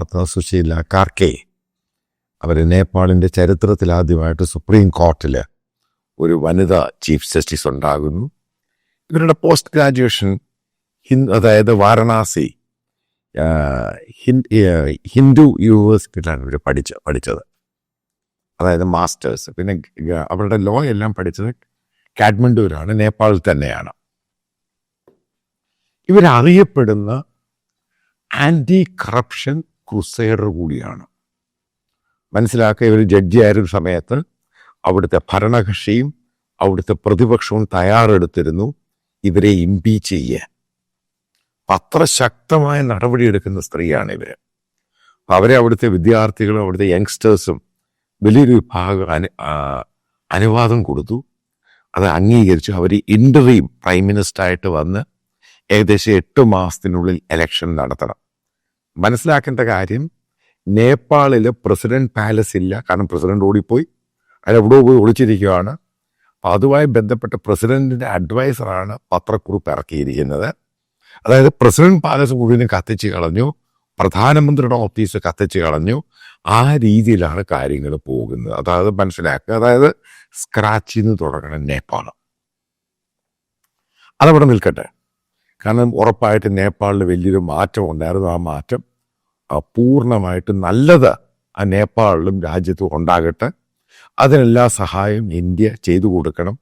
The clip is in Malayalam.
നടത്തുന്ന സുശീല കാർക്കെ അവർ നേപ്പാളിന്റെ ചരിത്രത്തിൽ ആദ്യമായിട്ട് സുപ്രീം കോർട്ടിൽ ഒരു വനിതാ ചീഫ് ജസ്റ്റിസ് ഉണ്ടാകുന്നു. ഇവരുടെ പോസ്റ്റ് ഗ്രാജുവേഷൻ ഹിന്ദു അതായത് വാരണാസി ഹിന്ദു യൂണിവേഴ്സിറ്റിയിലാണ് ഇവർ പഠിച്ച പഠിച്ചത്. അതായത് മാസ്റ്റേഴ്സ്. പിന്നെ അവരുടെ ലോ എല്ലാം പഠിച്ചത് കാഠ്മണ്ഡുവിലാണ് നേപ്പാളിൽ തന്നെയാണ്. ഇവരറിയപ്പെടുന്ന ആന്റി കറപ്ഷൻ ക്രുസൈഡർ കൂടിയാണ്. മനസ്സിലാക്കുക ഇവർ ജഡ്ജിയായിരുന്ന സമയത്ത് അവിടുത്തെ ഭരണകക്ഷിയും അവിടുത്തെ പ്രതിപക്ഷവും തയ്യാറെടുത്തിരുന്നു ഇവരെ ഇമ്പീച്ച് ചെയ്യാൻ അത്ര ശക്തമായ നടപടിയെടുക്കുന്ന സ്ത്രീയാണ് അപ്പൊ അവരെ അവിടുത്തെ വിദ്യാർത്ഥികളും അവിടുത്തെ യങ്സ്റ്റേഴ്സും വലിയൊരു വിഭാഗം അനു അനുവാദം കൊടുത്തു. അത് അംഗീകരിച്ചു. അവർ ഇന്റർവ്യൂ പ്രൈം മിനിസ്റ്റർ ആയിട്ട് വന്ന് ഏകദേശം എട്ട് മാസത്തിനുള്ളിൽ എലക്ഷൻ നടത്തണം. മനസ്സിലാക്കേണ്ട കാര്യം നേപ്പാളിൽ പ്രസിഡന്റ് പാലസ് ഇല്ല. കാരണം പ്രസിഡന്റ് ഓടിപ്പോയി. അയാൾ എവിടെ പോയി ഒളിച്ചിരിക്കുകയാണ് അതുമായി ബന്ധപ്പെട്ട പ്രസിഡന്റിന്റെ അഡ്വൈസറാണ് പത്രക്കുറിപ്പ് ഇറക്കിയിരിക്കുന്നത്. അതായത് പ്രസിഡന്റ് പാലസ് മുഴുവനും കത്തിച്ച് കളഞ്ഞു. പ്രധാനമന്ത്രിയുടെ ഓഫീസ് കത്തിച്ച് കളഞ്ഞു. ആ രീതിയിലാണ് കാര്യങ്ങൾ പോകുന്നത്. അതായത് മനസ്സിലാക്കുക. അതായത് സ്ക്രാച്ചിൽ നിന്ന് തുടങ്ങണം നേപ്പാൾ അതവിടെ നിൽക്കട്ടെ. കാരണം ഉറപ്പായിട്ട് നേപ്പാളിൽ വലിയൊരു മാറ്റം ഉണ്ടായിരുന്നു. ആ മാറ്റം പൂർണമായിട്ട് നല്ലത് ആ നേപ്പാളിലും രാജ്യത്തും ഉണ്ടാകട്ടെ. അതിനെല്ലാ സഹായം ഇന്ത്യ ചെയ്തു കൊടുക്കണം.